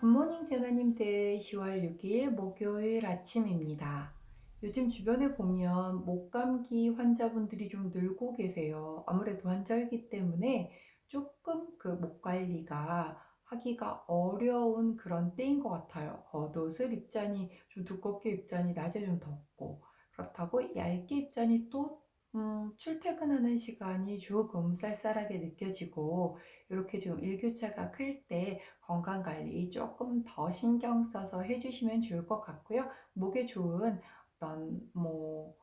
굿모닝 제나님들 10월 6일 목요일 아침입니다. 요즘 주변에 보면 목감기 환자분들이 좀 늘고 계세요. 아무래도 환절기 때문에 조금 그 목 관리가 하기가 어려운 그런 때인 것 같아요. 겉옷을 입자니 좀 두껍게 입자니 낮에 좀 덥고 그렇다고 얇게 입자니 또 음, 출퇴근하는 시간이 조금 쌀쌀하게 느껴지고 이렇게 좀 일교차가 클 때 건강 관리 조금 더 신경 써서 해주시면 좋을 것 같고요. 목에 좋은 어떤 뭐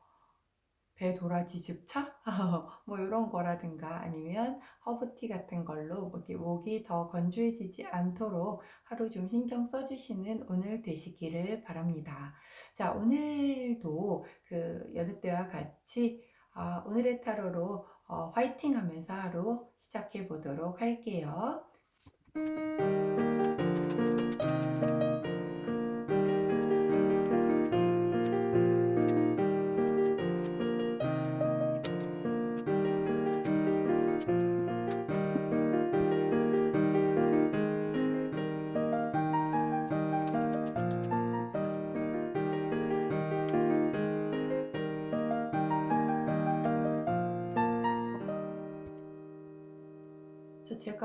배도라지 즙차 뭐 이런 거라든가 아니면 허브티 같은 걸로 목이, 목이 더 건조해지지 않도록 하루 좀 신경 써주시는 오늘 되시기를 바랍니다. 자 오늘도 그 여느 때와 같이 어, 오늘의 타로로 어, 화이팅 하면서 하루 시작해 보도록 할게요.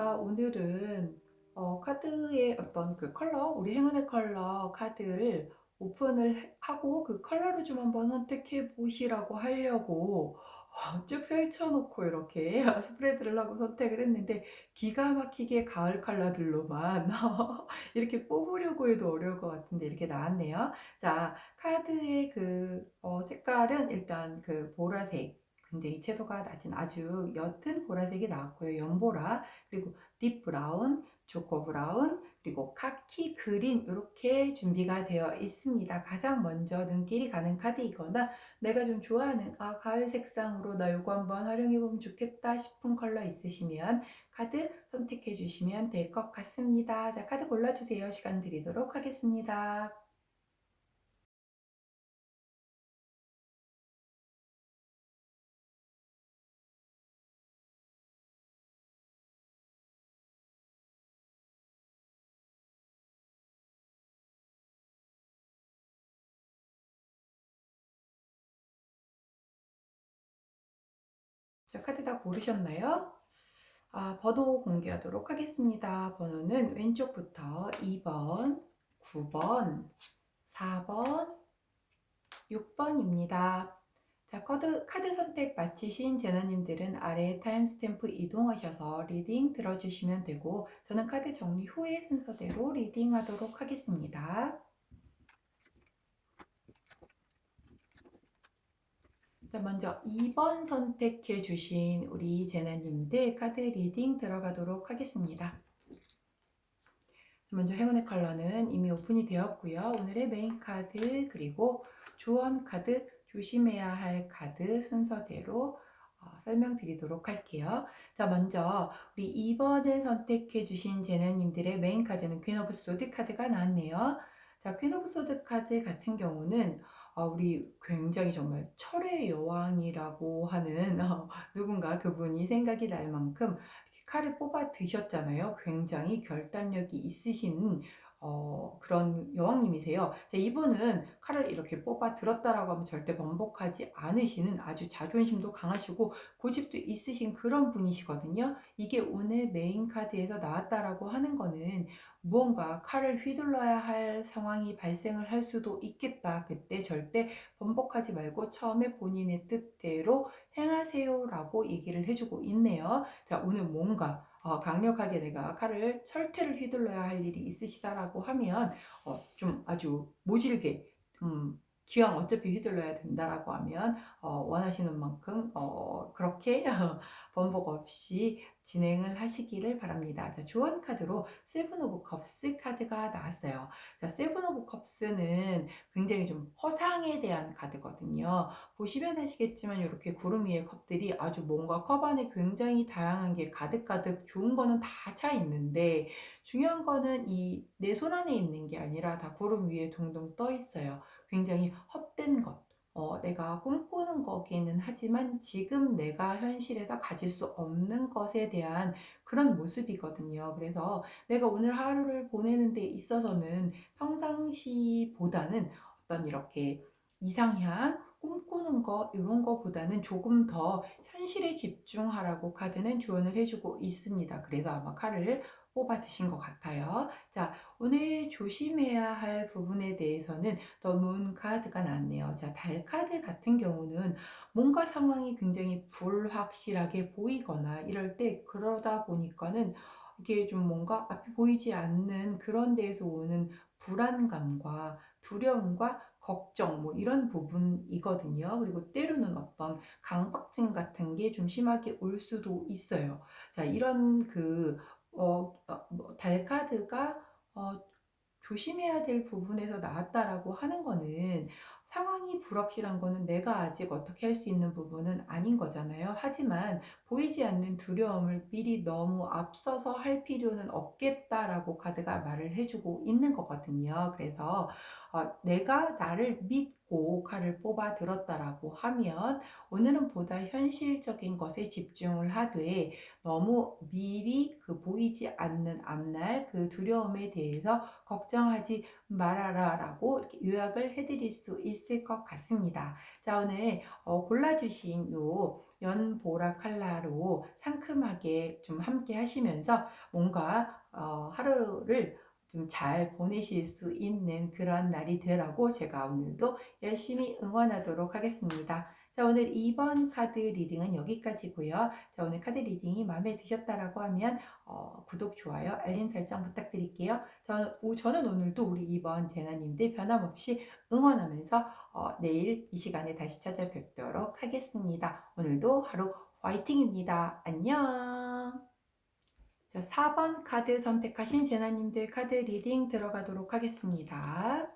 제가 오늘은 어, 카드의 어떤 그 컬러, 우리 행운의 컬러 카드를 오픈을 해- 하고 그 컬러를 좀 한번 선택해 보시라고 하려고 어, 쭉 펼쳐놓고 이렇게 스프레드를 하고 선택을 했는데 기가 막히게 가을 컬러들로만 이렇게 뽑으려고 해도 어려울 것 같은데 이렇게 나왔네요. 자, 카드의 그 어, 색깔은 일단 그 보라색. 굉장히 채도가 낮은 아주 옅은 보라색이 나왔고요. 연보라, 그리고 딥 브라운, 초코 브라운, 그리고 카키 그린 이렇게 준비가 되어 있습니다. 가장 먼저 눈길이 가는 카드이거나 내가 좀 좋아하는 아 가을 색상으로 나 이거 한번 활용해 보면 좋겠다 싶은 컬러 있으시면 카드 선택해 주시면 될 것 같습니다. 자 카드 골라주세요. 시간 드리도록 하겠습니다. 자, 카드 다 고르셨나요? 아, 번호 공개하도록 하겠습니다. 번호는 왼쪽부터 2번, 9번, 4번, 6번입니다. 자, 카드, 카드 선택 마치신 제너님들은 아래 타임스탬프 이동하셔서 리딩 들어주시면 되고 저는 카드 정리 후에 순서대로 리딩 하도록 하겠습니다. 자, 먼저 2번 선택해 주신 우리 제나님들 카드 리딩 들어가도록 하겠습니다. 먼저 행운의 컬러는 이미 오픈이 되었고요. 오늘의 메인 카드 그리고 조언 카드 조심해야 할 카드 순서대로 어, 설명드리도록 할게요. 자, 먼저 우리 2번을 선택해 주신 제나님들의 메인 카드는 퀸 오브 소드 카드가 나왔네요. 자, 퀸 오브 소드 카드 같은 경우는 어, 우리 굉장히 정말 철의 여왕이라고 하는 어, 누군가 그분이 생각이 날 만큼 칼을 뽑아 드셨잖아요. 굉장히 결단력이 있으신 어, 그런 여왕님이세요. 자, 이분은 칼을 이렇게 뽑아 들었다라고 하면 절대 번복하지 않으시는 아주 자존심도 강하시고 고집도 있으신 그런 분이시거든요. 이게 오늘 메인 카드에서 나왔다라고 하는 거는 무언가 칼을 휘둘러야 할 상황이 발생을 할 수도 있겠다. 그때 절대 번복하지 말고 처음에 본인의 뜻대로 행하세요라고 얘기를 해주고 있네요. 자, 오늘 뭔가 어, 강력하게 내가 칼을 철퇴를 휘둘러야 할 일이 있으시다라고 하면 어, 좀 아주 모질게 음, 기왕 어차피 휘둘러야 된다라고 하면 어, 원하시는 만큼 어, 그렇게 번복 없이 진행을 하시기를 바랍니다. 자, 조언 카드로 세븐 오브 컵스 카드가 나왔어요. 자, 세븐 오브 컵스는 굉장히 좀 허상에 대한 카드거든요. 보시면 아시겠지만 이렇게 구름 위에 컵들이 아주 뭔가 컵 안에 굉장히 다양한 게 가득가득 좋은 거는 다 차 있는데 중요한 거는 이 내 손 안에 있는 게 아니라 다 구름 위에 둥둥 떠 있어요. 굉장히 헛된 것. 어, 내가 꿈꾸는 거기는 하지만 지금 내가 현실에서 가질 수 없는 것에 대한 그런 모습이거든요. 그래서 내가 오늘 하루를 보내는 데 있어서는 평상시보다는 어떤 이렇게 이상향, 꿈꾸는 거 이런 거보다는 조금 더 현실에 집중하라고 카드는 조언을 해주고 있습니다. 그래서 아마 칼을 뽑아 드신 것 같아요. 자, 오늘 조심해야 할 부분에 대해서는 더문 카드가 나왔네요. 자, 달 카드 같은 경우는 뭔가 상황이 굉장히 불확실하게 보이거나 이럴 때 그러다 보니까는 이게 좀 뭔가 앞이 보이지 않는 그런 데에서 오는 불안감과 두려움과 걱정 뭐 이런 부분이거든요. 그리고 때로는 어떤 강박증 같은 게 좀 심하게 올 수도 있어요. 자, 이런 그 어, 어, 뭐 달카드가 어, 조심해야 될 부분에서 나왔다라고 하는 거는 상황이 불확실한 거는 내가 아직 어떻게 할 수 있는 부분은 아닌 거잖아요. 하지만 보이지 않는 두려움을 미리 너무 앞서서 할 필요는 없겠다라고 카드가 말을 해주고 있는 거거든요. 그래서 어, 내가 나를 믿고 칼을 뽑아 들었다라고 하면 오늘은 보다 현실적인 것에 집중을 하되 너무 미리 그 보이지 않는 앞날 그 두려움에 대해서 걱정하지 말아라 라고 요약을 해드릴 수 있을 것 같습니다. 자, 오늘 어, 골라주신 요 연보라 칼라로 상큼하게 좀 함께 하시면서 뭔가 어, 하루를 좀 잘 보내실 수 있는 그런 날이 되라고 제가 오늘도 열심히 응원하도록 하겠습니다. 자, 오늘 2번 카드 리딩은 여기까지고요. 자, 오늘 카드 리딩이 마음에 드셨다라고 하면 어, 구독, 좋아요, 알림 설정 부탁드릴게요. 저, 저는 오늘도 우리 2번 제나님들 변함없이 응원하면서 어, 내일 이 시간에 다시 찾아뵙도록 하겠습니다. 오늘도 하루 화이팅입니다. 안녕! 자, 4번 카드 선택하신 제나님들 카드 리딩 들어가도록 하겠습니다.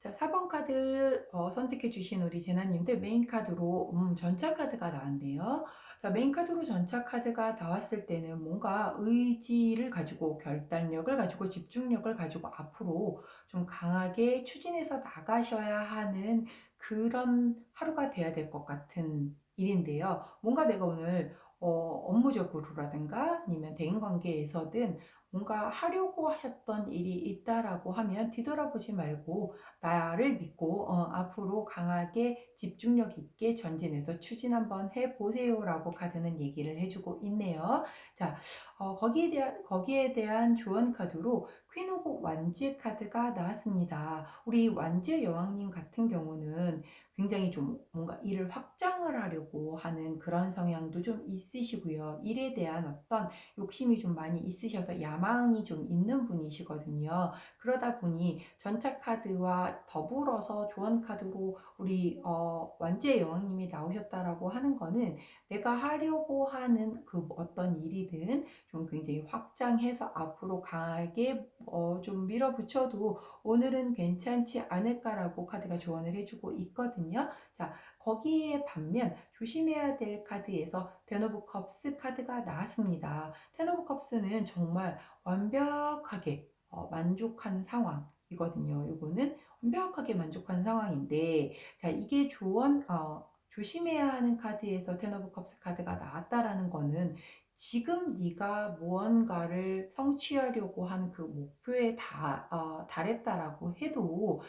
자, 4번 카드 어, 선택해 주신 우리 제나님들 메인 카드로 음, 전차 카드가 나왔네요. 자, 메인 카드로 전차 카드가 나왔을 때는 뭔가 의지를 가지고 결단력을 가지고 집중력을 가지고 앞으로 좀 강하게 추진해서 나가셔야 하는 그런 하루가 돼야 될 것 같은 일인데요. 뭔가 내가 오늘 어, 업무적으로라든가 아니면 대인관계에서든 뭔가 하려고 하셨던 일이 있다라고 하면 뒤돌아보지 말고 나를 믿고 어, 앞으로 강하게 집중력 있게 전진해서 추진 한번 해보세요라고 카드는 얘기를 해주고 있네요. 자, 어, 거기에 대한 거기에 대한 조언 카드로 퀸 오브 완즈 카드가 나왔습니다. 우리 완즈 여왕님 같은 경우는 굉장히 좀 뭔가 일을 확장을 하려고 하는 그런 성향도 좀 있으시고요. 일에 대한 어떤 욕심이 좀 많이 있으셔서 야 망이 좀 있는 분이시거든요. 그러다 보니 전차 카드와 더불어서 조언 카드로 우리 어, 완제 여왕님이 나오셨다라고 하는 거는 내가 하려고 하는 그 어떤 일이든 좀 굉장히 확장해서 앞으로 강하게 어, 좀 밀어붙여도 오늘은 괜찮지 않을까라고 카드가 조언을 해주고 있거든요. 자, 거기에 반면 조심해야 될 카드에서 텐 오브 컵스 카드가 나왔습니다. 텐 오브 컵스는 정말 완벽하게 어, 만족한 상황이거든요. 이거는 완벽하게 만족한 상황인데, 자, 이게 조언, 어, 조심해야 하는 카드에서 텐 오브 컵스 카드가 나왔다라는 거는 지금 네가 무언가를 성취하려고 한 그 목표에 다, 어, 달했다라고 해도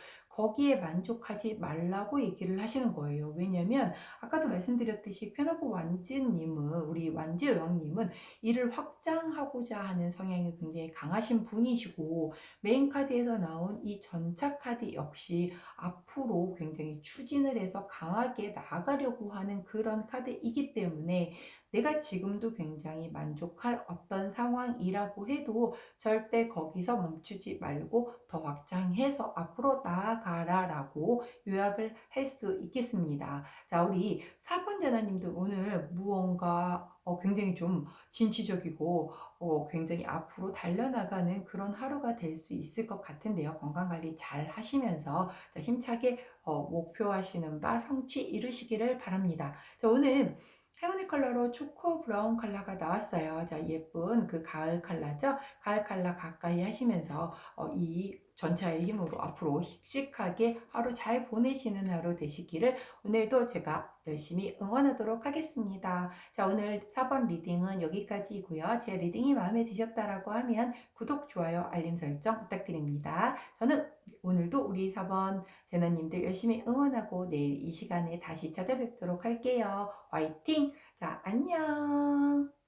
거기에 만족하지 말라고 얘기를 하시는 거예요. 왜냐면 아까도 말씀드렸듯이 퀘너브 완즈님은 우리 완즈 여왕님은 이를 확장하고자 하는 성향이 굉장히 강하신 분이시고 메인 카드에서 나온 이 전차 카드 역시 앞으로 굉장히 추진을 해서 강하게 나아가려고 하는 그런 카드이기 때문에 내가 지금도 굉장히 만족할 어떤 상황이라고 해도 절대 거기서 멈추지 말고 더 확장해서 앞으로 나아가라 라고 요약을 할 수 있겠습니다. 자, 우리 4번 자나님도 오늘 무언가 어, 굉장히 좀 진취적이고 어, 굉장히 앞으로 달려나가는 그런 하루가 될 수 있을 것 같은데요. 건강관리 잘 하시면서 자, 힘차게 어, 목표하시는 바 성취 이루시기를 바랍니다. 자, 오늘 행운의 컬러로 초코 브라운 컬러가 나왔어요. 자, 예쁜 그 가을 컬러죠. 가을 컬러 가까이 하시면서 어, 이 전차의 힘으로 앞으로 씩씩하게 하루 잘 보내시는 하루 되시기를 오늘도 제가 열심히 응원하도록 하겠습니다. 자, 오늘 4번 리딩은 여기까지이고요. 제 리딩이 마음에 드셨다라고 하면 구독, 좋아요, 알림 설정 부탁드립니다. 저는 오늘도 우리 4번 제나님들 열심히 응원하고 내일 이 시간에 다시 찾아뵙도록 할게요. 화이팅! 자, 안녕!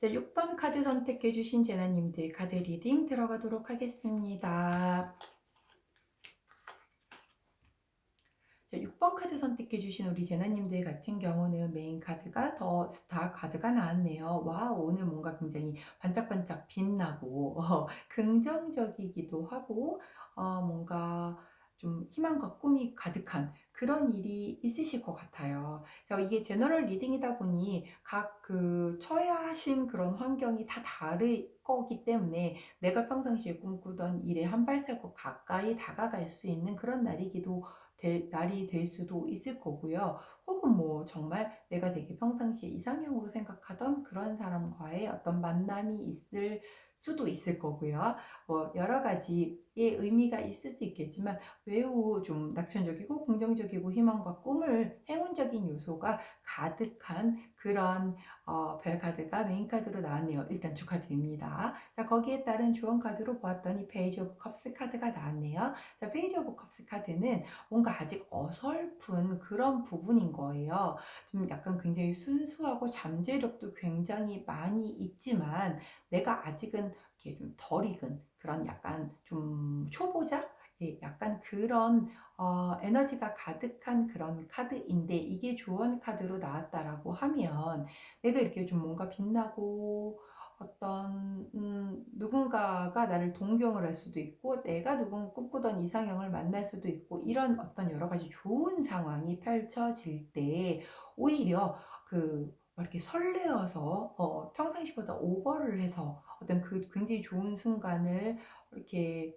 자, 6번 카드 선택해 주신 제나님들 카드 리딩 들어가도록 하겠습니다. 자, 6번 카드 선택해 주신 우리 제나님들 같은 경우는 메인 카드가 더 스타 카드가 나왔네요. 와, 오늘 뭔가 굉장히 반짝반짝 빛나고 어, 긍정적이기도 하고 어, 뭔가 좀 희망과 꿈이 가득한 그런 일이 있으실 것 같아요. 자, 이게 제너럴 리딩이다 보니 각 그 처하신 그런 환경이 다 다를 거기 때문에 내가 평상시에 꿈꾸던 일에 한 발자국 가까이 다가갈 수 있는 그런 날이기도 될, 날이 될 수도 있을 거고요. 혹은 뭐 정말 내가 되게 평상시에 이상형으로 생각하던 그런 사람과의 어떤 만남이 있을 수도 있을 거고요. 뭐 여러 가지 의 의미가 있을 수 있겠지만 매우 좀 낙천적이고 긍정적이고 희망과 꿈을 행운적인 요소가 가득한 그런 어, 별 카드가 메인 카드로 나왔네요. 일단 축하드립니다. 자 거기에 따른 조언 카드로 보았더니 페이지 오브 컵스 카드가 나왔네요. 자 페이지 오브 컵스 카드는 뭔가 아직 어설픈 그런 부분인 거예요. 좀 약간 굉장히 순수하고 잠재력도 굉장히 많이 있지만 내가 아직은 이렇게 좀 덜 익은 그런 약간 좀 초보자? 예, 약간 그런 어, 에너지가 가득한 그런 카드인데 이게 조언 카드로 나왔다라고 하면 내가 이렇게 좀 뭔가 빛나고 어떤 음, 누군가가 나를 동경을 할 수도 있고 내가 누군 꿈꾸던 이상형을 만날 수도 있고 이런 어떤 여러 가지 좋은 상황이 펼쳐질 때 오히려 그 이렇게 설레어서 어, 평상시보다 오버를 해서 어떤 그 굉장히 좋은 순간을 이렇게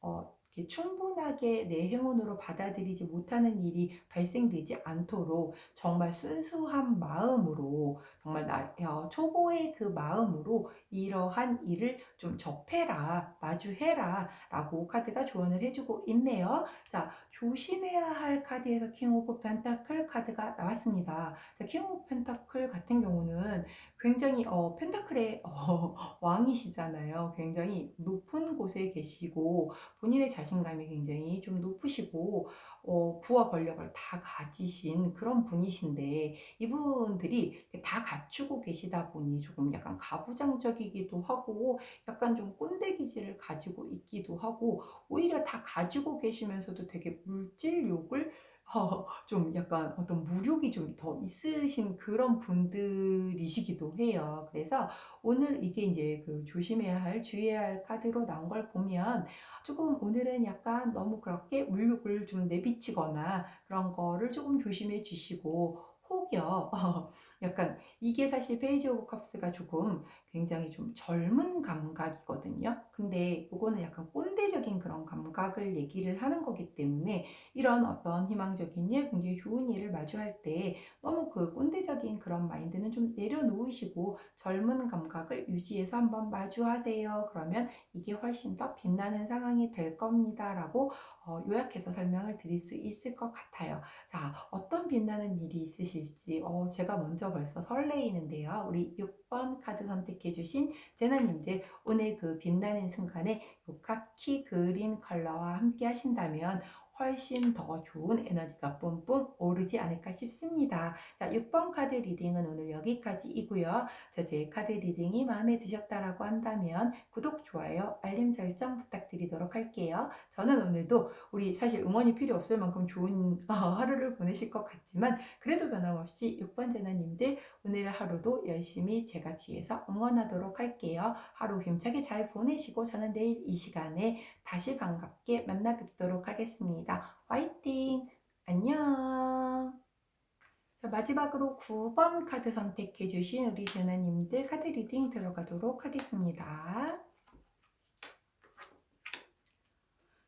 어, 충분하게 내 행운으로 받아들이지 못하는 일이 발생되지 않도록 정말 순수한 마음으로 정말 나 어, 초보의 그 마음으로 이러한 일을 좀 접해라 마주해라 라고 카드가 조언을 해주고 있네요. 자 조심해야 할 카드에서 킹 오브 펜타클 카드가 나왔습니다. 자, 킹 오브 펜타클 같은 경우는 굉장히 어, 펜타클의 어, 왕이시잖아요. 굉장히 높은 곳에 계시고 본인의 자신감이 굉장히 좀 높으시고 어, 부와 권력을 다 가지신 그런 분이신데 이분들이 다 갖추고 계시다 보니 조금 약간 가부장적이기도 하고 약간 좀 꼰대 기질을 가지고 있기도 하고 오히려 다 가지고 계시면서도 되게 물질 욕을 어, 좀 약간 어떤 무력이 좀 더 있으신 그런 분들이시기도 해요. 그래서 오늘 이게 이제 그 조심해야 할, 주의해야 할 카드로 나온 걸 보면 조금 오늘은 약간 너무 그렇게 물욕을 좀 내비치거나 그런 거를 조금 조심해 주시고 어, 약간 이게 사실 페이지 오브 컵스가 조금 굉장히 좀 젊은 감각이거든요. 근데 이거는 약간 꼰대적인 그런 감각을 얘기를 하는 거기 때문에 이런 어떤 희망적인 일, 굉장히 좋은 일을 마주할 때 너무 그 꼰대적인 그런 마인드는 좀 내려놓으시고 젊은 감각을 유지해서 한번 마주하세요. 그러면 이게 훨씬 더 빛나는 상황이 될 겁니다. 라고 어, 요약해서 설명을 드릴 수 있을 것 같아요. 자, 어떤 빛나는 일이 있으실지 어, 제가 먼저 벌써 설레이는데요. 우리 6번 카드 선택해 주신 제나님들 오늘 그 빛나는 순간에 요 카키 그린 컬러와 함께 하신다면 훨씬 더 좋은 에너지가 뿜뿜 오르지 않을까 싶습니다. 자, 6번 카드 리딩은 오늘 여기까지이고요. 자, 제 카드 리딩이 마음에 드셨다라고 한다면 구독, 좋아요, 알림 설정 부탁드리도록 할게요. 저는 오늘도 우리 사실 응원이 필요 없을 만큼 좋은 어, 하루를 보내실 것 같지만 그래도 변함없이 6번 제나님들 오늘 하루도 열심히 제가 뒤에서 응원하도록 할게요. 하루 힘차게 잘 보내시고 저는 내일 이 시간에 다시 반갑게 만나 뵙도록 하겠습니다. 화이팅! 안녕! 자, 마지막으로 9번 카드 선택해 주신 우리 제나님들 카드 리딩 들어가도록 하겠습니다.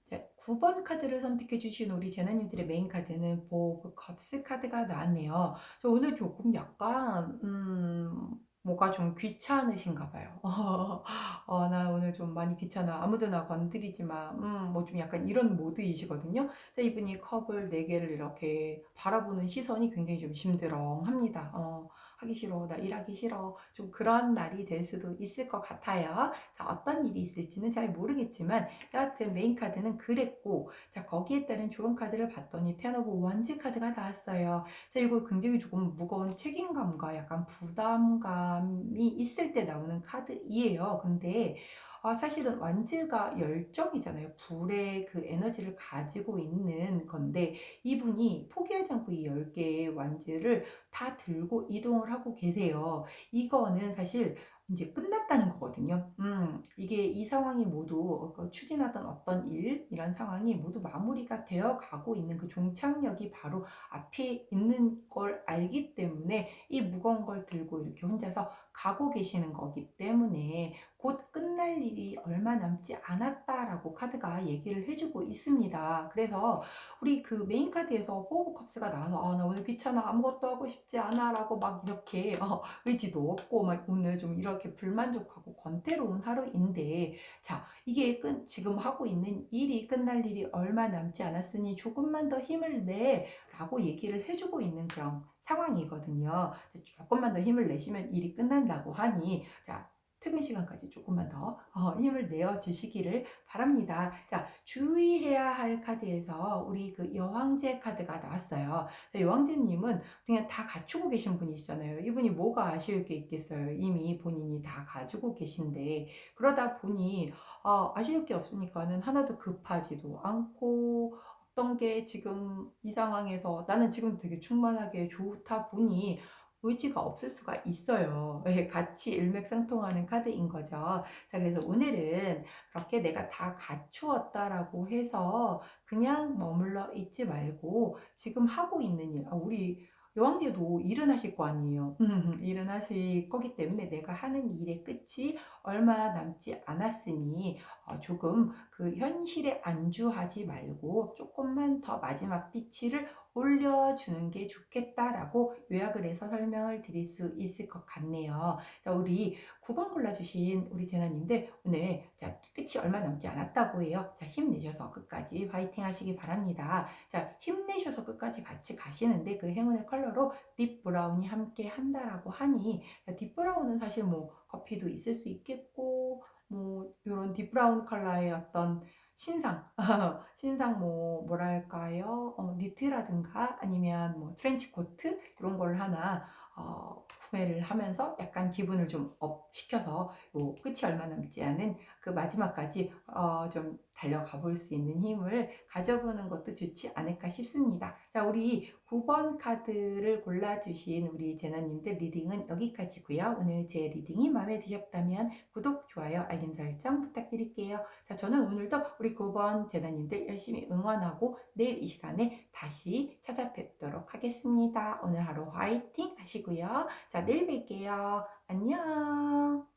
자, 9번 카드를 선택해 주신 우리 제나님들의 메인 카드는 보브 컵스 카드가 나왔네요. 저 오늘 조금 약간 음 뭐가 좀 귀찮으신가 봐요. 어, 나 오늘 좀 많이 귀찮아. 아무도 나 건드리지 마. 음, 뭐 좀 약간 이런 모드이시거든요. 그래서 이분이 컵을 4개를 이렇게 바라보는 시선이 굉장히 좀 심드렁합니다. 어, 하기 싫어. 나 일하기 싫어. 좀 그런 날이 될 수도 있을 것 같아요. 자, 어떤 일이 있을지는 잘 모르겠지만 여하튼 메인 카드는 그랬고 자, 거기에 따른 좋은 카드를 봤더니 텐 오브 원즈 카드가 나왔어요. 자, 이거 굉장히 조금 무거운 책임감과 약간 부담감 이 있을 때 나오는 카드이에요. 근데 아, 사실은 완즈가 열정이잖아요. 불의 그 에너지를 가지고 있는 건데 이분이 포기하지 않고 이 10개의 완즈를 다 들고 이동을 하고 계세요. 이거는 사실 이제 끝났다는 거거든요. 음, 이게 이 상황이 모두 그 추진하던 어떤 일, 이런 상황이 모두 마무리가 되어 가고 있는 그 종착역이 바로 앞에 있는 걸 알기 때문에 이 무거운 걸 들고 이렇게 혼자서 가고 계시는 거기 때문에 곧 끝날 일이 얼마 남지 않았다라고 카드가 얘기를 해주고 있습니다. 그래서 우리 그 메인 카드에서 호흡 컵스가 나와서 아, 나 오늘 귀찮아 아무것도 하고 싶지 않아라고 막 이렇게 어, 의지도 없고 막 오늘 좀 이렇게 불만족하고 권태로운 하루인데 자 이게 끝 지금 하고 있는 일이 끝날 일이 얼마 남지 않았으니 조금만 더 힘을 내라고 얘기를 해주고 있는 그런 상황이거든요. 조금만 더 힘을 내시면 일이 끝난다고 하니 자 퇴근 시간까지 조금만 더 어, 힘을 내어 주시기를 바랍니다. 자, 주의해야 할 카드에서 우리 그 여왕제 카드가 나왔어요. 여왕제님은 그냥 다 갖추고 계신 분이시잖아요. 이분이 뭐가 아쉬울 게 있겠어요. 이미 본인이 다 가지고 계신데 그러다 보니 어, 아쉬울 게 없으니까는 하나도 급하지도 않고 어떤 게 지금 이 상황에서 나는 지금 되게 충만하게 좋다 보니 의지가 없을 수가 있어요. 예, 같이 일맥상통하는 카드인 거죠. 자, 그래서 오늘은 그렇게 내가 다 갖추었다라고 해서 그냥 머물러 있지 말고 지금 하고 있는 일, 아, 우리 여왕제도 일은 하실 거 아니에요. 일은 하실 거기 때문에 내가 하는 일의 끝이 얼마 남지 않았으니 어, 조금 그 현실에 안주하지 말고 조금만 더 마지막 빛을 올려주는 게 좋겠다라고 요약을 해서 설명을 드릴 수 있을 것 같네요. 자, 우리 9번 골라주신 우리 재나님들 오늘 자, 끝이 얼마 남지 않았다고 해요. 자, 힘내셔서 끝까지 화이팅 하시기 바랍니다. 자, 힘내셔서 끝까지 같이 가시는데 그 행운의 컬러로 딥 브라운이 함께 한다라고 하니 자, 딥 브라운은 사실 뭐 커피도 있을 수 있겠고 뭐 이런 딥 브라운 컬러의 어떤 신상, 신상 뭐 뭐랄까요? 어, 니트라든가 아니면 뭐 트렌치 코트 이런 걸 하나 어, 구매를 하면서 약간 기분을 좀 업 시켜서 요 끝이 얼마 남지 않은 그 마지막까지 어, 좀 달려가 볼 수 있는 힘을 가져보는 것도 좋지 않을까 싶습니다. 자, 우리 9번 카드를 골라주신 우리 제나님들 리딩은 여기까지고요. 오늘 제 리딩이 마음에 드셨다면 구독, 좋아요, 알림 설정 부탁드릴게요. 자, 저는 오늘도 우리 9번 제나님들 열심히 응원하고 내일 이 시간에 다시 찾아뵙도록 하겠습니다. 오늘 하루 화이팅 하시고요. 자, 내일 뵐게요. 안녕.